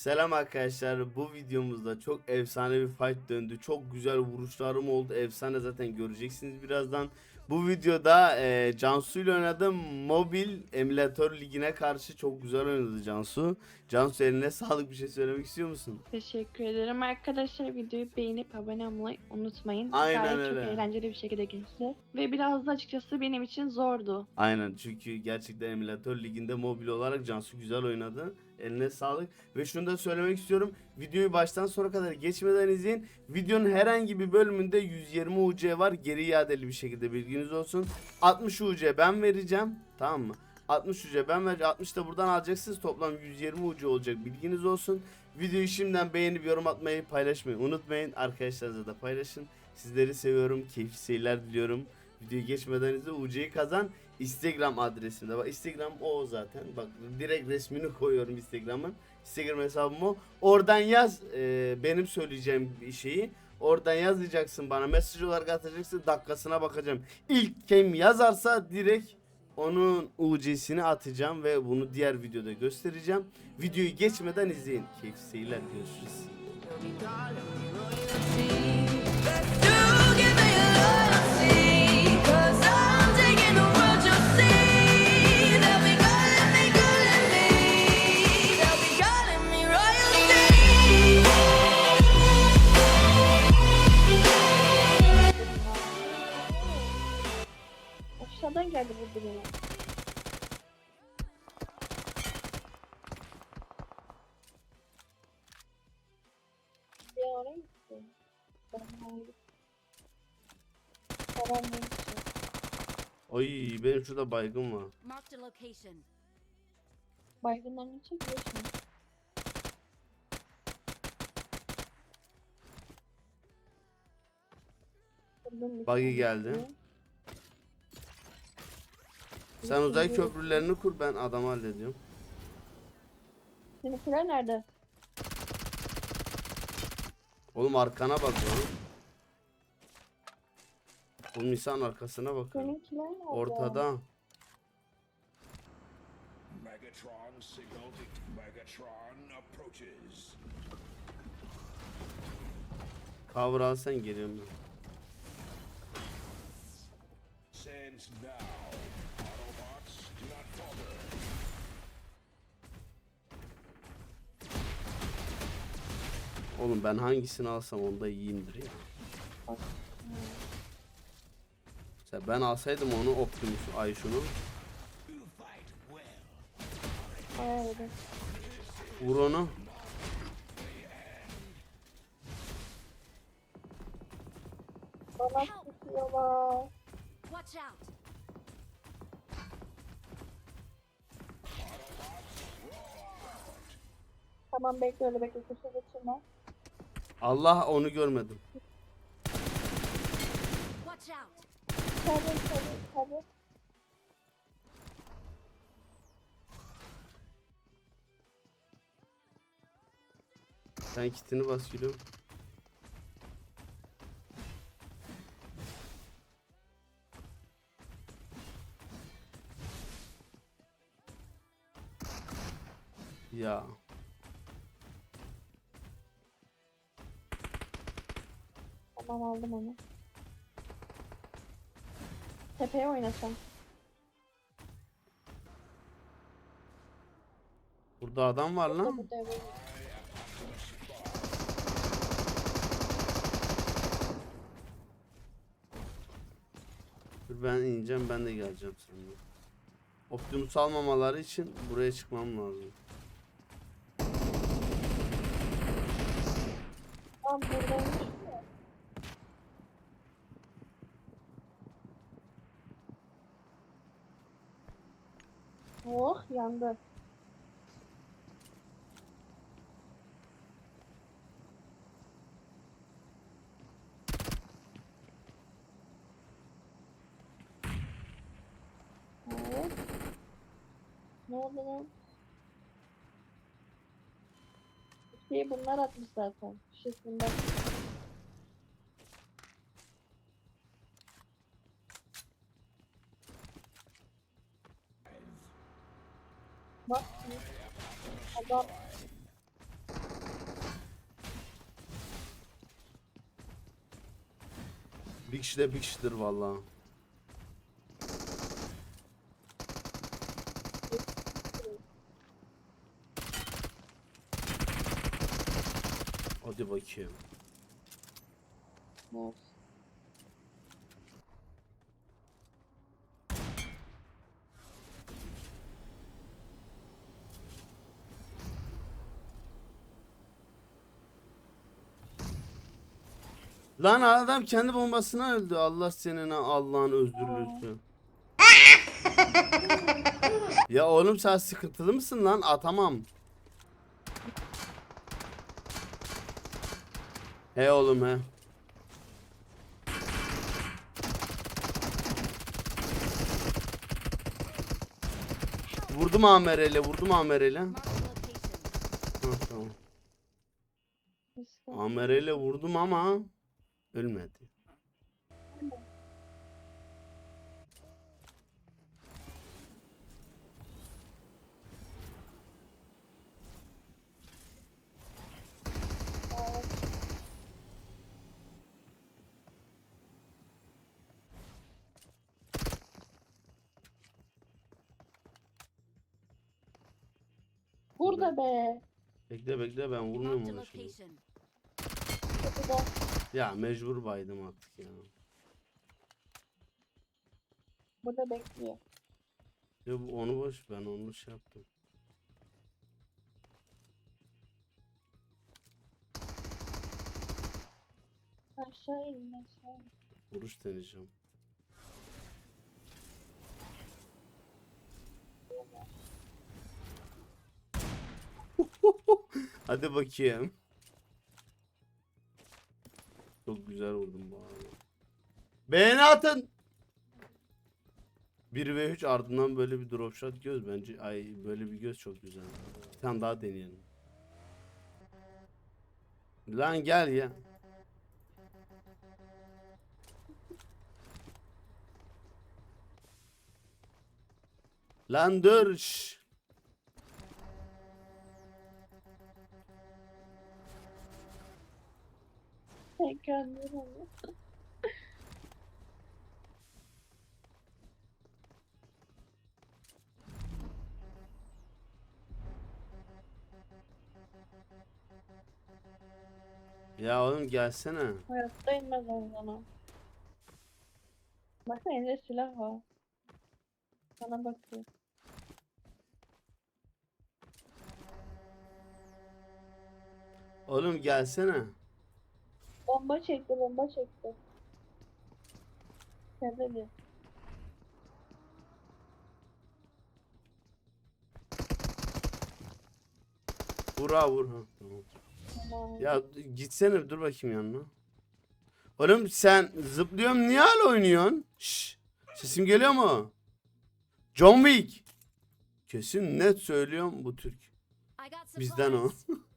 Selam arkadaşlar. Bu videomuzda çok efsane bir fight döndü. Çok güzel vuruşlarım oldu. Efsane zaten göreceksiniz birazdan. Bu videoda e, Cansu ile oynadım. Mobil emülatör ligine karşı çok güzel oynadı Cansu. Cansu eline sağlık bir şey söylemek istiyor musun? Teşekkür ederim arkadaşlar. Videoyu beğenip abone olmayı unutmayın. Aynen Gayet öyle. çok eğlenceli bir şekilde geçti. Ve biraz da açıkçası benim için zordu. Aynen çünkü gerçekten emülatör liginde mobil olarak Cansu güzel oynadı. Eline sağlık. Ve şunu da söylemek istiyorum. Videoyu baştan sona kadar geçmeden izleyin. Videonun herhangi bir bölümünde 120 UC var. Geri iadeli bir şekilde bilginiz olsun. 60 UC ben vereceğim. Tamam mı? 60 UC ben vereceğim. 60 da buradan alacaksınız. Toplam 120 UC olacak. Bilginiz olsun. Videoyu şimdiden beğenip yorum atmayı paylaşmayı unutmayın. Arkadaşlarınızla da paylaşın. Sizleri seviyorum. Keyifli seyirler diliyorum. Videoyu geçmeden izle UC'yi kazan. Instagram adresimde. Bak Instagram o zaten. Bak direkt resmini koyuyorum Instagram'ın. Instagram hesabım o. Oradan yaz e, benim söyleyeceğim bir şeyi. Oradan yazacaksın bana mesaj olarak atacaksın dakikasına bakacağım. İlk kim yazarsa direkt onun UC'sini atacağım ve bunu diğer videoda göstereceğim. Videoyu geçmeden izleyin. Keyifli seyirler. Görüşürüz. Aşağıdan geldi vurdu beni. Bir oraya gitti. Ben. Tamam. Oy benim şurada baygın var. Marked a location. Baygınlarını çekiyorsun. Buggy geldi. Sen uzay köprülerini kur ben adamı hallediyorum. Seninkiler nerede? Oğlum arkana bak lan. Oğlum insan arkasına bak. Seninkiler nerede? Ortada. Megatron signal to Megatron approaches. Cover alsan geliyorum ben. Sends now. Oğlum ben hangisini alsam onda iyiyimdir ya. Mesela ben alsaydım onu Optimus ay şunu. You fight well. Bayağı öyle. Vur onu. Watch out! Tamam bekle öyle bekle köşe geçirme. Allah onu görmedim. Watch out! Tabii tabii tabii. Sen kitini bas gülüm. Ya. Tamam aldım onu. Tepeye oynasam. Burada adam var lan. Bu devre. Dur ben ineceğim ben de geleceğim seninle. Optimus almamaları için buraya çıkmam lazım. Tamam buradaymış mı? Oh yandı. Evet. Ne oldu lan? Şeyi bunlar atmış zaten. Şeklinde. Allah. Allah. Bir kişi de bir kişidir valla. Hadi bakayım. Mouse. Lan adam kendi bombasına öldü. Allah senin Allah'ın özürlüsü. ya oğlum sen sıkıntılı mısın lan? Atamam. He oğlum he. Vurdum amerele, vurdum amerele. Tamam. Amerele vurdum ama ölmedi. Burada be. Bekle bekle ben vurmuyorum ona şimdi. Kapıda. Ya mecbur baydım artık ya. Burada bekliyor. Ya bu onu boş ben onu şey yaptım. Aşağı in aşağı in. Vuruş deneyeceğim. Hadi bakayım. Güzel vurdum bu arada. Beğeni atın. 1 ve 3 ardından böyle bir drop shot göz bence. Ay böyle bir göz çok güzel. Bir tane daha deneyelim. Lan gel ya. Lan dur. şş. Tekrar onu. Ya oğlum gelsene. Hayatta inmez ondan. Bakın elinde silah var. Sana bakıyor. Oğlum gelsene. Bomba çekti, bomba çekti. Ne dedi? Vur ha. Tamam. Ya gitsene dur bakayım yanına. Oğlum sen zıplıyorum niye hala oynuyorsun? Şşş. Sesim geliyor mu? John Wick. Kesin net söylüyorum bu Türk. Bizden o.